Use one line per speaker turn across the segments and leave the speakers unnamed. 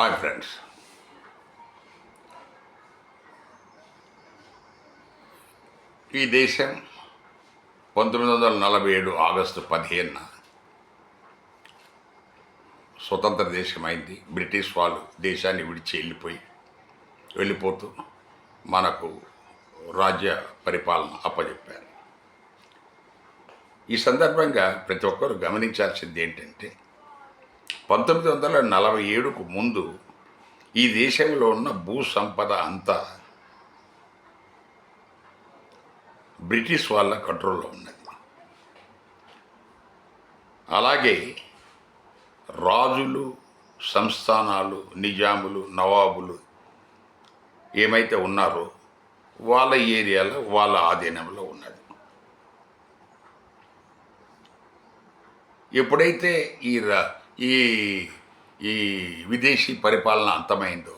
Hi friends. ఈ దేశం పంతొమ్మిది వందల నలభై ఏడు ఆగస్టు పదిహేనున స్వతంత్ర దేశమైంది. బ్రిటిష్ వాళ్ళు దేశాన్ని విడిచి వెళ్ళిపోయి వెళ్ళిపోతూ మనకు రాజ్య పరిపాలన అప్పచెప్పారు ఈ సందర్భంగా ప్రతి ఒక్కరు గమనించాల్సింది ఏంటంటే పంతొమ్మిది వందల నలభై ఏడుకు ముందు ఈ దేశంలో ఉన్న భూ సంపద అంతా బ్రిటిష్ వాళ్ళ కంట్రోల్లో ఉన్నది. అలాగే రాజులు సంస్థానాలు నిజాములు నవాబులు ఏమైతే ఉన్నారో వాళ్ళ ఏరియాలో వాళ్ళ ఆధీనంలో ఉన్నది. ఎప్పుడైతే ఈ ఈ ఈ విదేశీ పరిపాలన అంతమైందో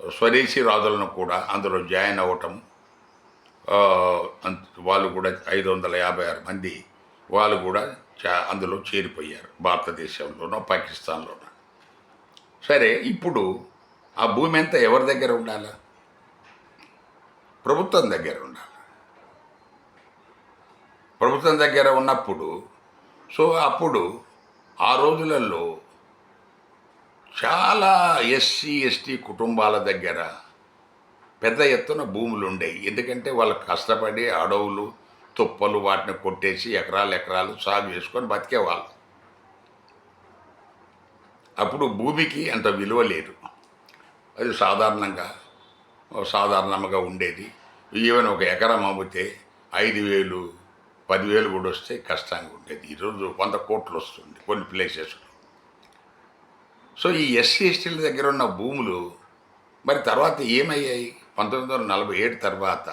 స్వదేశీ రాజులను కూడా అందులో జాయిన్ అవ్వటం అంత- వాళ్ళు కూడా ఐదు వందల యాభై ఆరు మంది వాళ్ళు కూడా చా అందులో చేరిపోయారు భారతదేశంలోనో పాకిస్తాన్లోనో. సరే ఇప్పుడు ఆ భూమి అంతా ఎవరి దగ్గర ఉండాలి? ప్రభుత్వం దగ్గర ఉండాలి? ప్రభుత్వం దగ్గర ఉన్నప్పుడు సో అప్పుడు ఆ రోజులలో చాలా ఎస్సీ ఎస్టీ కుటుంబాల దగ్గర పెద్ద ఎత్తున భూములు ఉండేవి ఎందుకంటే వాళ్ళు కష్టపడి అడవులు తుప్పలు వాటిని కొట్టేసి ఎకరాలు ఎకరాలు సాగు చేసుకొని బతికేవాళ్ళు. అప్పుడు భూమికి అంత విలువ లేదు. అది సాధారణంగా సాధారణంగా ఉండేది. ఈవెన్ ఒక ఎకరం అమ్మితే ఐదు వేలు పదివేలు కూడా వస్తే కష్టంగా ఉండేది. ఈరోజు వంద కోట్లు వస్తుంది కొన్ని ప్లేసెస్లో సో ఈ ఎస్సీ ఎస్టీల దగ్గర ఉన్న భూములు మరి తర్వాత ఏమయ్యాయి? పంతొమ్మిది వందల నలభై ఏడు తర్వాత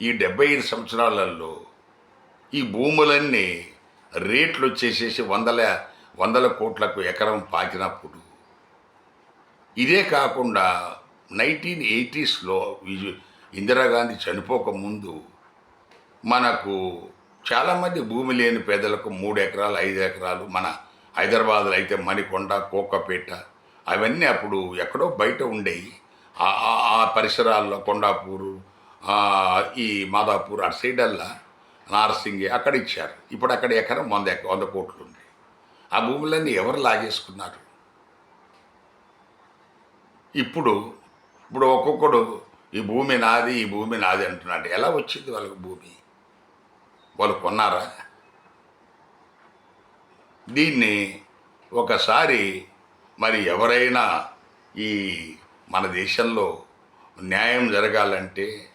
ఈ డెబ్బై ఐదు సంవత్సరాలలో ఈ భూములన్నీ రేట్లు వచ్చేసేసి వందల వందల కోట్లకు ఎకరం పాకినప్పుడు ఇదే కాకుండా నైన్టీన్ ఎయిటీస్లో ఇందిరాగాంధీ చనిపోక ముందు మనకు చాలామంది భూమి లేని పేదలకు మూడు ఎకరాలు ఐదు ఎకరాలు మన హైదరాబాద్లో అయితే మణికొండ కోకపేట అవన్నీ అప్పుడు ఎక్కడో బయట ఉండేవి ఆ- ఆ- పరిసరాల్లో కొండాపూరు ఈ మాదాపూర్ అటు సైడల్లా నార్సింగి అక్కడ ఇచ్చారు. ఇప్పుడు అక్కడ ఎకరం వంద ఎక వంద కోట్లు ఉంది. ఆ భూములన్నీ ఎవరు లాగేసుకున్నారు? ఇప్పుడు ఇప్పుడు ఒక్కొక్కడు ఈ భూమి నాది ఈ భూమి నాది అంటున్నాడు. ఎలా వచ్చింది వాళ్ళకి భూమి? వాళ్ళు కొన్నారా? దీన్ని ఒకసారి మరి ఎవరైనా ఈ మన దేశంలో న్యాయం జరగాలంటే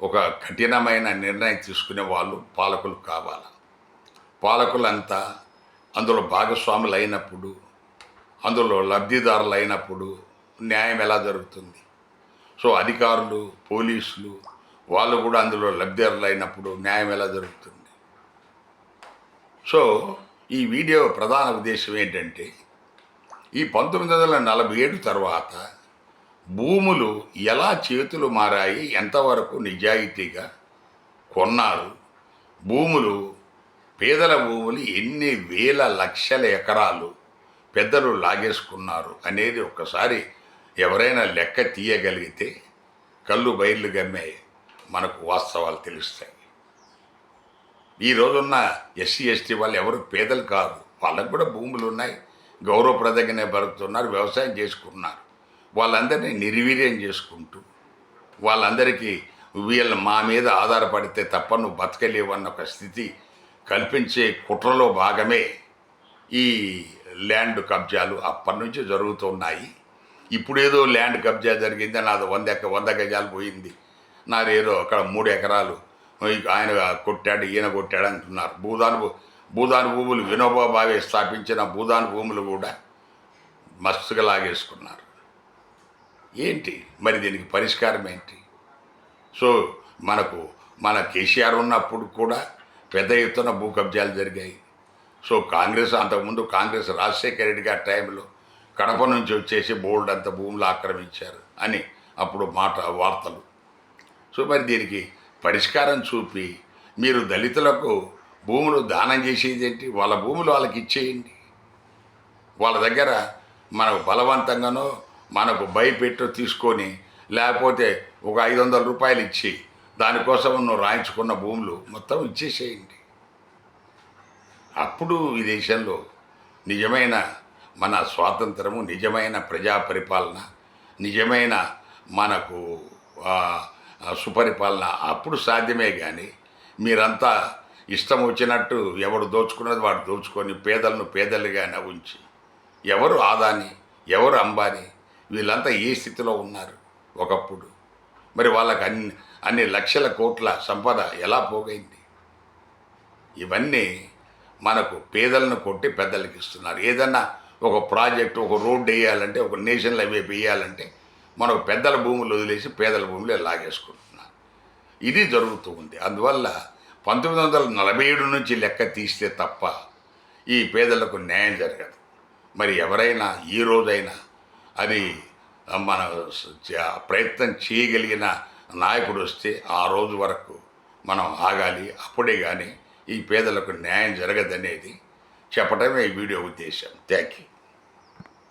ఒక కఠినమైన నిర్ణయం తీసుకునే వాళ్ళు పాలకులు కావాలి? పాలకులంతా అందులో భాగస్వాములు అయినప్పుడు అందులో లబ్ధిదారులు అయినప్పుడు న్యాయం ఎలా జరుగుతుంది? సో అధికారులు పోలీసులు వాళ్ళు కూడా అందులో లబ్ధిదారులు అయినప్పుడు న్యాయం ఎలా జరుగుతుంది? సో ఈ వీడియో ప్రధాన ఉద్దేశం ఏంటంటే ఈ పంతొమ్మిది వందల నలభై ఏడు తర్వాత భూములు ఎలా చేతులు మారాయి ఎంతవరకు నిజాయితీగా కొన్నారు భూములు పేదల భూములు ఎన్ని వేల లక్షల ఎకరాలు పెద్దలు లాగేసుకున్నారు అనేది ఒక్కసారి ఎవరైనా లెక్క తీయగలిగితే కళ్ళు బయళ్ళు గమ్మే మనకు వాస్తవాలు తెలుస్తాయి. ఈ రోజున్న ఎస్సీ ఎస్టీ వాళ్ళు ఎవరు పేదలు కాదు. వాళ్ళకు కూడా భూములు ఉన్నాయి. గౌరవప్రదంగానే బతుకుతున్నారు వ్యవసాయం చేసుకున్నారు వాళ్ళందరినీ నిర్వీర్యం చేసుకుంటూ వాళ్ళందరికీ వీళ్ళ మా మీద ఆధారపడితే తప్ప నువ్వు బతకలేవన్న ఒక స్థితి కల్పించే కుట్రలో భాగమే ఈ ల్యాండ్ కబ్జాలు అప్పటి నుంచి జరుగుతున్నాయి ఇప్పుడేదో ల్యాండ్ కబ్జా జరిగింది నాది వంద వంద గజాలు పోయింది. నాదేదో అక్కడ మూడు ఎకరాలు ఆయన కొట్టాడు ఈయన కొట్టాడు అంటున్నారు. భూదాను భూ- భూదాను భూములు వినోబా భావే స్థాపించిన భూదాను భూములు కూడా మస్తుగా లాగేసుకున్నారు. ఏంటి? మరి దీనికి పరిష్కారం ఏంటి? సో మనకు మన కేసీఆర్ ఉన్నప్పుడు కూడా పెద్ద ఎత్తున భూ కబ్జాలు జరిగాయి. సో కాంగ్రెస్ అంతకుముందు కాంగ్రెస్ రాజశేఖర రెడ్డి గారి టైంలో కడప నుంచి వచ్చేసి బోల్డ్ అంత భూములు ఆక్రమించారు అని అప్పుడు మాట వార్తలు. సో మరి దీనికి పరిష్కారం చూపి మీరు దళితులకు భూములు దానం చేసేదేంటి? వాళ్ళ భూములు వాళ్ళకి ఇచ్చేయండి. వాళ్ళ దగ్గర మనకు బలవంతంగానో మనకు భయపెట్టో తీసుకొని లేకపోతే ఒక ఐదు వందల రూపాయలు ఇచ్చి దానికోసం నువ్వు రాయించుకున్న భూములు మొత్తం ఇచ్చేసేయండి. అప్పుడు ఈ దేశంలో నిజమైన మన స్వాతంత్రము నిజమైన ప్రజా పరిపాలన నిజమైన మనకు సుపరిపాలన అప్పుడు సాధ్యమే కానీ మీరంతా ఇష్టం వచ్చినట్టు ఎవడు దోచుకున్నది వాడు దోచుకొని పేదలను పేదలుగానే ఉంచి ఎవరు ఆదాని ఎవరు అంబానీ వీళ్ళంతా ఏ స్థితిలో ఉన్నారు ఒకప్పుడు? మరి వాళ్ళకి అన్ని అన్ని లక్షల కోట్ల సంపద ఎలా పోగైంది? ఇవన్నీ మనకు పేదలను కొట్టి పెద్దలకి ఇస్తున్నారు. ఏదన్నా ఒక ప్రాజెక్ట్ ఒక రోడ్డు వేయాలంటే ఒక నేషనల్ హైవే వేయాలంటే మనకు పెద్దల భూములు వదిలేసి పేదల భూములు లాగేసుకుంటున్నారు ఇది జరుగుతూ ఉంది. అందువల్ల పంతొమ్మిది వందల నలభై ఏడు నుంచి లెక్క తీస్తే తప్ప ఈ పేదలకు న్యాయం జరగదు. మరి ఎవరైనా ఈ రోజైనా అది మన ప్రయత్నం చేయగలిగిన నాయకుడు వస్తే ఆ రోజు వరకు మనం ఆగాలి. అప్పుడే కానీ ఈ పేదలకు న్యాయం జరగదనేది చెప్పడమే ఈ వీడియో ఉద్దేశం. Thank you.